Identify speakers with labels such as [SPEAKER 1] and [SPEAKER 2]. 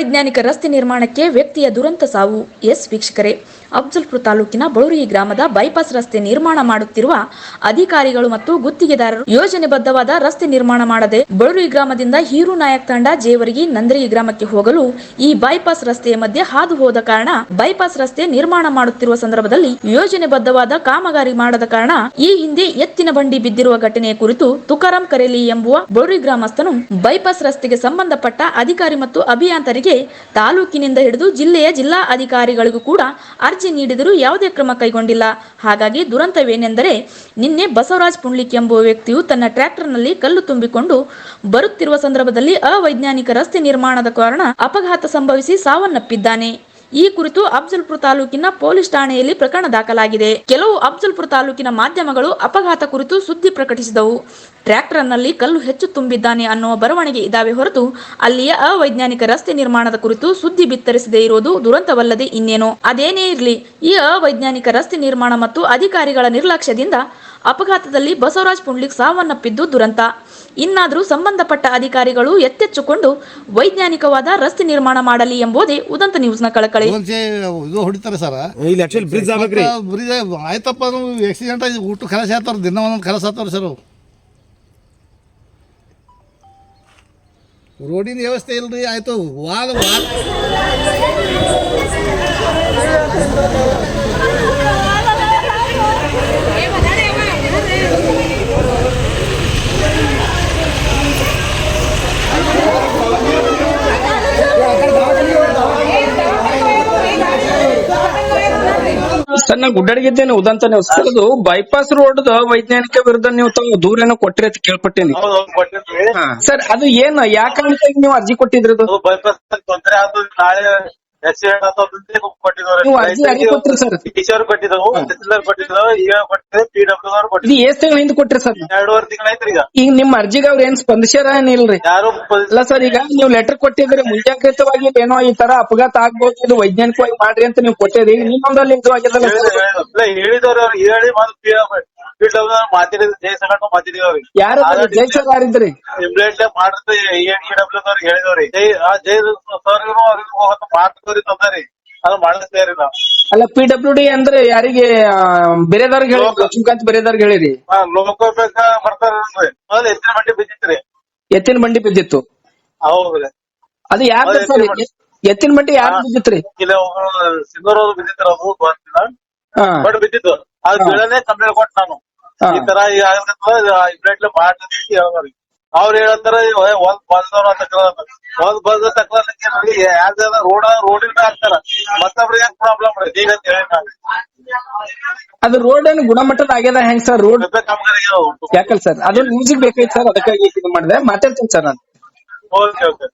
[SPEAKER 1] ಅವೈಜ್ಞಾನಿಕ ರಸ್ತೆ ನಿರ್ಮಾಣಕ್ಕೆ ವ್ಯಕ್ತಿಯ ದುರಂತ ಸಾವು. ಎಸ್ ವೀಕ್ಷಕರೇ. ಅಫ್ಜಲ್ಪುರ ತಾಲೂಕಿನ ಬಳುರಿ ಗ್ರಾಮದ ಬೈಪಾಸ್ ರಸ್ತೆ ನಿರ್ಮಾಣ ಮಾಡುತ್ತಿರುವ ಅಧಿಕಾರಿಗಳು ಮತ್ತು ಗುತ್ತಿಗೆದಾರರು ಯೋಜನೆಬದ್ಧವಾದ ರಸ್ತೆ ನಿರ್ಮಾಣ ಮಾಡದೆ ಬಳುರಿ ಗ್ರಾಮದಿಂದ ಹೀರು ನಾಯಕ್ ತಂಡ ಜೇವರಿಗಿ ನಂದರಿ ಗ್ರಾಮಕ್ಕೆ ಹೋಗಲು ಈ ಬೈಪಾಸ್ ರಸ್ತೆಯ ಮಧ್ಯೆ ಹಾದು ಹೋದ ಕಾರಣ ಬೈಪಾಸ್ ರಸ್ತೆ ನಿರ್ಮಾಣ ಮಾಡುತ್ತಿರುವ ಸಂದರ್ಭದಲ್ಲಿ ಯೋಜನೆಬದ್ಧವಾದ ಕಾಮಗಾರಿ ಮಾಡದ ಕಾರಣ ಈ ಹಿಂದೆ ಎತ್ತಿನ ಬಂಡಿ ಬಿದ್ದಿರುವ ಘಟನೆಯ ಕುರಿತು ತುಕಾರಾಂ ಕರೇಲಿ ಎಂಬುವ ಬಳೂರಿ ಗ್ರಾಮಸ್ಥನು ಬೈಪಾಸ್ ರಸ್ತೆಗೆ ಸಂಬಂಧಪಟ್ಟ ಅಧಿಕಾರಿ ಮತ್ತು ಅಭಿಯಂತರಿಗೆ ತಾಲೂಕಿನಿಂದ ಹಿಡಿದು ಜಿಲ್ಲೆಯ ಜಿಲ್ಲಾ ಅಧಿಕಾರಿಗಳಿಗೂ ಕೂಡ ಅರ್ಜಿ ನೀಡಿದರೂ ಯಾವುದೇ ಕ್ರಮ ಕೈಗೊಂಡಿಲ್ಲ. ಹಾಗಾಗಿ ದುರಂತವೇನೆಂದರೆ, ನಿನ್ನೆ ಬಸವರಾಜ್ ಪುಂಡ್ಲಿಕ್ ಎಂಬುವ ವ್ಯಕ್ತಿಯು ತನ್ನ ಟ್ರ್ಯಾಕ್ಟರ್ನಲ್ಲಿ ಕಲ್ಲು ತುಂಬಿಕೊಂಡು ಬರುತ್ತಿರುವ ಸಂದರ್ಭದಲ್ಲಿ ಅವೈಜ್ಞಾನಿಕ ರಸ್ತೆ ನಿರ್ಮಾಣದ ಕಾರಣ ಅಪಘಾತ ಸಂಭವಿಸಿ ಸಾವನ್ನಪ್ಪಿದ್ದಾನೆ. ಈ ಕುರಿತು ಅಫ್ಜಲ್ಪುರ ತಾಲೂಕಿನ ಪೊಲೀಸ್ ಠಾಣೆಯಲ್ಲಿ ಪ್ರಕರಣ ದಾಖಲಾಗಿದೆ. ಕೆಲವು ಅಫ್ಜಲ್ಪುರ ತಾಲೂಕಿನ ಮಾಧ್ಯಮಗಳು ಅಪಘಾತ ಕುರಿತು ಸುದ್ದಿ ಪ್ರಕಟಿಸಿದವು. ಟ್ರ್ಯಾಕ್ಟರ್ನಲ್ಲಿ ಕಲ್ಲು ಹೆಚ್ಚು ತುಂಬಿದ್ದಾನೆ ಅನ್ನುವ ಬರವಣಿಗೆ ಇದಾವೆ ಹೊರತು ಅಲ್ಲಿಯ ಅವೈಜ್ಞಾನಿಕ ರಸ್ತೆ ನಿರ್ಮಾಣದ ಕುರಿತು ಸುದ್ದಿ ಬಿತ್ತರಿಸದೇ ಇರುವುದು ದುರಂತವಲ್ಲದೆ ಇನ್ನೇನೋ. ಅದೇನೇ ಇರಲಿ, ಈ ಅವೈಜ್ಞಾನಿಕ ರಸ್ತೆ ನಿರ್ಮಾಣ ಮತ್ತು ಅಧಿಕಾರಿಗಳ ನಿರ್ಲಕ್ಷ್ಯದಿಂದ ಅಪಘಾತದಲ್ಲಿ ಬಸವರಾಜ್ ಪುಂಡ್ಲಿಕ್ ಸಾವನ್ನಪ್ಪಿದ್ದು ದುರಂತ. ಇನ್ನಾದರೂ ಸಂಬಂಧಪಟ್ಟ ಅಧಿಕಾರಿಗಳು ಎತ್ತೆಚ್ಚುಕೊಂಡು ವೈಜ್ಞಾನಿಕವಾದ ರಸ್ತೆ ನಿರ್ಮಾಣ ಮಾಡಲಿ ಎಂಬುದೇ ಉದಂತ ನ್ಯೂಸ್ನ ಕಳಕಳಿ.
[SPEAKER 2] ಇದು ಹೊಡಿತಾರೆ ಸರ್.
[SPEAKER 3] ಇಲ್ಲಿ ಆಕ್ಚುಲಿ ಬ್ರಿಡ್ಜ್ ಆಗ್ಬೇಕ್ರಿ.
[SPEAKER 2] ಬ್ರಿಜ್ ಆಯ್ತಪ್ಪ ಆಕ್ಸಿಡೆಂಟ್ ಆಗಿ ಊಟ ಕಲಸ ಹಾಕ್ತಾರ ದಿನ ಒಂದೊಂದು ಕಲಸ ಹಾಕ್ತಾರ ಸರ್ ರೋಡಿನ ವ್ಯವಸ್ಥೆ ಇಲ್ರಿ ಆಯ್ತು. ವಾದ ವಾದ
[SPEAKER 4] ಸರ್ ನಾ ಗುಡ್ಡಾಡಿಗಿದ್ದೇನೆ ಉದಂತ ನೀವು ಸರ್ ಅದು ಬೈಪಾಸ್ ರೋಡ್ ವೈಜ್ಞಾನಿಕ ವಿರುದ್ಧ ನೀವು ತಾವು ದೂರೇನೋ ಕೊಟ್ಟಿರಿ ಅಂತ ಕೇಳ್ಪಟ್ಟೇನಿ. ಸರ್ ಅದು ಏನ್ ಯಾಕಂತ ನೀವು ಅರ್ಜಿ ಕೊಟ್ಟಿದ್ರಿ ಅದು
[SPEAKER 5] ಬೈಪಾಸ್ ತೊಂದ್ರೆ ಅದು ನಾಳೆ ಕೊಟ್ಟಿದ್ರು? ಟೀಚರ್ ಕೊಟ್ಟಿದ್ದವು ತಹಸೀಲ್ದಾರ್ ಕೊಟ್ಟಿದ್ದವು ಈಗ ಕೊಟ್ಟಿದ್ದೆ ಪಿ ಡಬ್ಲ್ಯೂ ಅವ್ರು
[SPEAKER 4] ಇದು
[SPEAKER 5] ಕೊಟ್ಟಿದ್ರು
[SPEAKER 4] ಎಷ್ಟ್ ತಿಂಗಳ ಹಿಂದೆ ಕೊಟ್ರಿ ಸರ್?
[SPEAKER 5] ಎರಡೂವರೆ ತಿಂಗಳಾಯ್ತು ಈಗ.
[SPEAKER 4] ಈಗ ನಿಮ್ ಅರ್ಜಿಗೆ ಅವ್ರ ಏನ್ ಸ್ಪಂದಿಸ್ಯಾರ ಏನಿಲ್ರಿ?
[SPEAKER 5] ಯಾರು
[SPEAKER 4] ಅಲ್ಲ ಸರ್ ಈಗ ನೀವು ಲೆಟರ್ ಕೊಟ್ಟಿದ್ರಿ ಮುಂಜಾಗ್ರತವಾಗಿ ಏನೋ ಈ ತರ ಅಪಘಾತ ಆಗ್ಬೋದು ಇದು ವೈಜ್ಞಾನಿಕವಾಗಿ ಮಾಡ್ರಿ ಅಂತ ನೀವು ಕೊಟ್ಟಿದ್ರಿ ನಿಮ್ಮೊಂದಲ್ಲಿ ಇದು ಆಗಿದ್ದಲ್ಲ ಸರ್
[SPEAKER 5] ಹೇಳಿದವ್ರು ಹೇಳಿ ಮತ್ತೆ ಪಿ ಡಬ್ಲ್ಯೂ ಮಾತಾಡಿದ್ರು ಜಯ ಸಂಘಟ ಮಾತಾಡಿದವ್ರಿ
[SPEAKER 4] ಯಾರು ಜೈ ಸರ್ ಯಾರಿದ್ರಿ
[SPEAKER 5] ಇಮ್ಮಿಡಿಯೇಟ್ಲಿ ಮಾಡಿದ್ರೆ ಇ ಡಬ್ಲ್ಯೂ ಅವ್ರಿಗೆ ಹೇಳಿದವ್ರಿ. ಜೈ ಆ ಜೈ ಸರ್ ಅವ್ರಿಗೆ ಹೋಗತ್ತ ಮಾತುಕತೆ ತಂದಾರಿ. ಅದು ಮಾಡಿಸ್ತೇವ್ರಿ ನಾವು
[SPEAKER 4] ಅಲ್ಲ ಪಿ ಡಬ್ಲ್ಯೂ ಡಿ ಅಂದ್ರೆ ಯಾರಿಗೆ ಬೇರೆದವ್ರಿಗೆ ಹೇಳಿ ಲಕ್ಷ್ಮೀಕಾಂತ್ ಬೇರೆದವ್ರಿಗೆ ಹೇಳಿರಿ.
[SPEAKER 5] ಹಾ ಲೋಕೋಪಯೋಗ ಬರ್ತಾರ್ರಿ ಮೊದಲು ಎತ್ತಿನ ಬಂಡಿ ಬಿದ್ದಿತ್ರಿ.
[SPEAKER 4] ಎತ್ತಿನ ಮಂಡಿ ಬಿದ್ದಿತ್ತು.
[SPEAKER 5] ಹೌದ್ರಿ
[SPEAKER 4] ಅದು
[SPEAKER 5] ಯಾರು
[SPEAKER 4] ಸರ್?
[SPEAKER 5] ಎತ್ತಿನ
[SPEAKER 4] ಮಂಡಿ ಬಂಡಿ ಯಾರು ಬಿದ್ದಿತ್ರಿ?
[SPEAKER 5] ಇಲ್ಲ ಸಿಂಧೂರ್ ಅವ್ರು ಬಿದ್ದಿತ್ರ ಅದು ಗೊತ್ತಿಲ್ಲ.
[SPEAKER 4] ಹಾ.
[SPEAKER 5] ಬಟ್ ಬಿದ್ದಿತ್ತು. ಅದ್ ಬೀಳನೆ ಕಂಪ್ಲೇಂಟ್ ಕೊಟ್ಟು ನಾನು. ಈ ತರ ಈಗ ಮಾಡಿ ಮಾಡ್ತೀನಿ ಹೇಳೋರಿ ಅವ್ರು ಹೇಳತ್ತಾರ ಒಂದ್ ಬಂದವ್ರ ಒಂದ್ ಬಂದ ತಕ್ಕ ಯಾರ್ದಾರ ರೋಡ್ ರೋಡಿನ ಹಾಕ್ತಾರ ಮತ್ತೊಬ್ರಿಗೆ ಪ್ರಾಬ್ಲಮ್ ಈಗ
[SPEAKER 4] ಅದು ರೋಡ್ ಏನು ಗುಣಮಟ್ಟದ ಆಗ್ಯದ ಹೆಂಗ್ ಸರ್ ರೋಡ್ ಯಾಕಲ್ ಸರ್ ಅದೊಂದು ಮ್ಯೂಸಿಕ್ ಬೇಕಾಯ್ತು ಸರ್ ಅದಕ್ಕಾಗಿ ಇದು ಮಾಡಿದೆ. ಮಾತಾಡ್ತೀನಿ ಸರ್ ನಾನು.
[SPEAKER 5] Okay okay